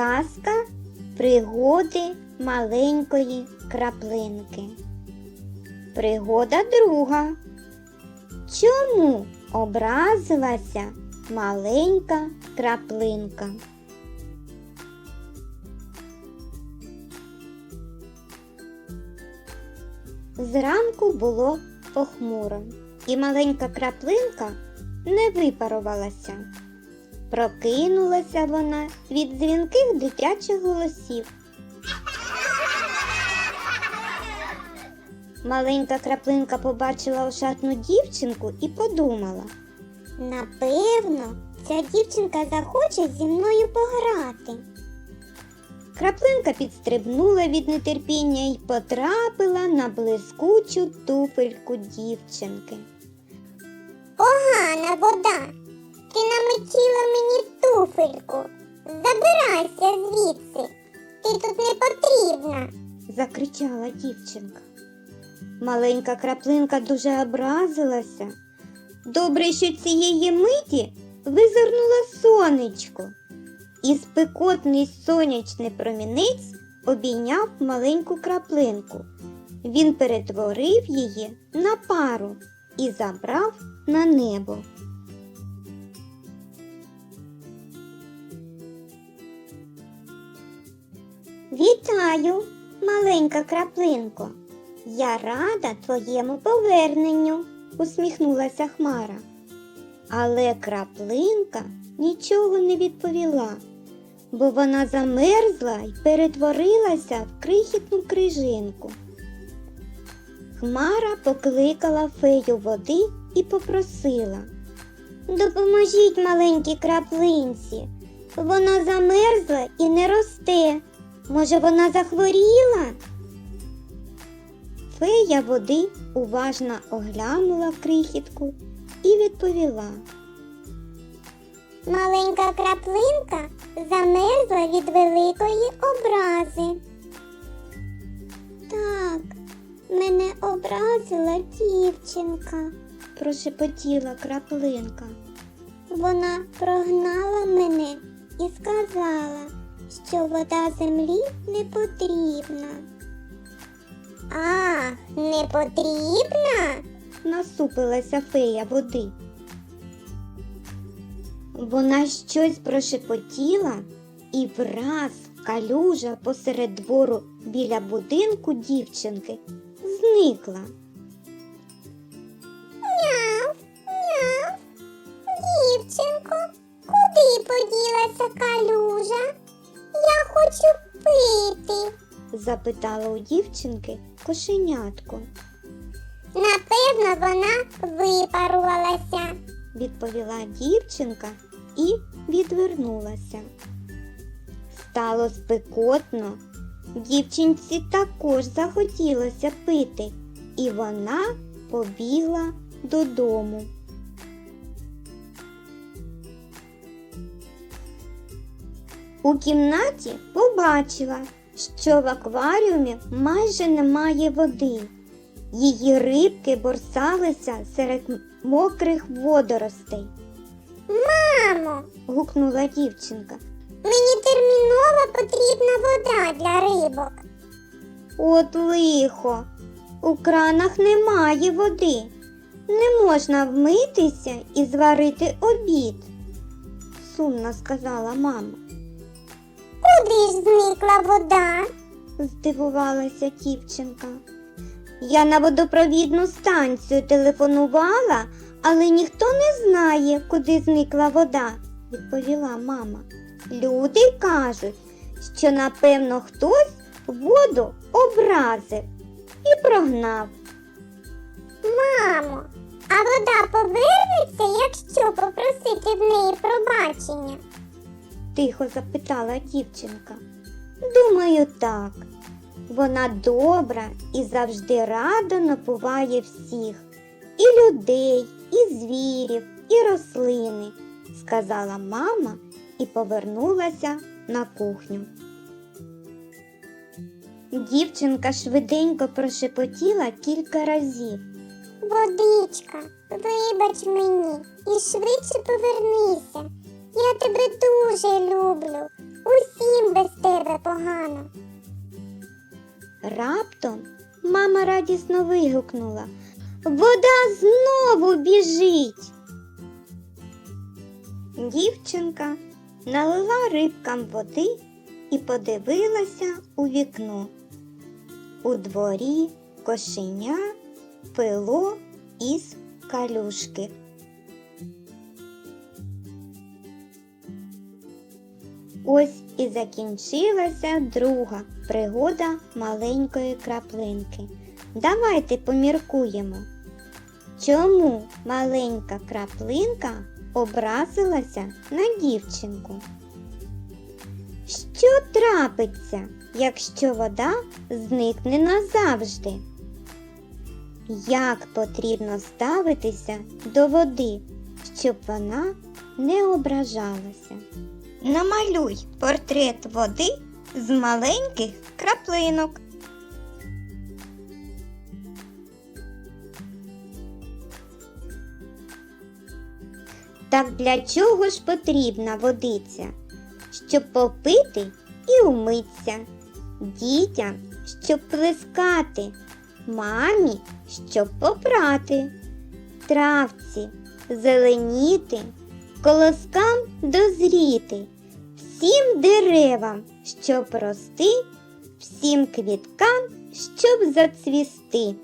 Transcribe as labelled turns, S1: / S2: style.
S1: Казка пригоди маленької краплинки. Пригода друга. Чому образилася маленька краплинка? Зранку було похмуро, і маленька краплинка не випарувалася. Прокинулася вона від дзвінких дитячих голосів. Маленька краплинка побачила ошатну дівчинку і подумала. Напевно, ця дівчинка захоче зі мною пограти. Краплинка підстрибнула від нетерпіння і потрапила на блискучу туфельку дівчинки.
S2: Погана вода. Ти наметіла мені туфельку. Забирайся звідси. Ти тут не потрібна.
S1: закричала дівчинка. Маленька краплинка дуже образилася. Добре, що цієї миті визирнуло сонечко, і спекотний сонячний промінець обійняв маленьку краплинку. Він перетворив її на пару і забрав на небо. Вітаю, маленька краплинко. Я рада твоєму поверненню, усміхнулася Хмара. Але краплинка нічого не відповіла, бо вона замерзла і перетворилася в крихітну крижинку. Хмара покликала фею води і попросила. Допоможіть маленькій краплинці. Вона замерзла і не росте. Може, вона захворіла? Фея води уважно оглянула крихітку і відповіла.
S2: Маленька краплинка замерзла від великої образи. Так, мене образила дівчинка.
S1: Прошепотіла краплинка.
S2: Вона прогнала мене і сказала, що вода землі не потрібна. А, не потрібна?
S1: Насупилася фея води. Вона щось прошепотіла і враз калюжа посеред двору біля будинку дівчинки зникла.
S2: Няв, няв. Дівчинко, куди поділася калюжа?
S1: Запитала у дівчинки кошенятко.
S2: Напевно, вона випарувалася.
S1: відповіла дівчинка і відвернулася. Стало спекотно. Дівчинці також захотілося пити, і вона побігла додому. У кімнаті побачила, що в акваріумі майже немає води. Її рибки борсалися серед мокрих водоростей.
S2: Мамо,
S1: гукнула дівчинка.
S2: мені терміново потрібна вода для рибок.
S1: От лихо, у кранах немає води. Не можна вмитися і зварити обід, сумно сказала мама.
S2: Куди ж зникла вода?
S1: здивувалася дівчинка. Я на водопровідну станцію телефонувала, але ніхто не знає, куди зникла вода, відповіла мама. Люди кажуть, що напевно хтось воду образив і прогнав.
S2: Мамо, а вода повернеться, якщо попросити в неї пробачення.
S1: Тихо запитала дівчинка. Думаю, так. Вона добра і завжди радо напуває всіх і людей, і звірів, і рослини, сказала мама і повернулася на кухню. Дівчинка швиденько прошепотіла кілька разів.
S2: Водичка, вибач мені і швидше повернися. Я тебе дуже люблю. Усім без тебе погано.
S1: Раптом мама радісно вигукнула. Вода знову біжить. Дівчинка налила рибкам води і подивилася у вікно. У дворі кошеня пило із калюшки. Ось і закінчилася друга пригода маленької краплинки. Давайте поміркуємо. Чому маленька краплинка образилася на дівчинку? Що трапиться, якщо вода зникне назавжди? Як потрібно ставитися до води, щоб вона не ображалася? Намалюй портрет води з маленьких краплинок. Так для чого ж потрібна водиця? Щоб попити і умитися, дітям, щоб плескати, мамі, щоб попрати, травці, зеленіти, колоскам дозріти, всім деревам, щоб рости, всім квіткам, щоб зацвісти.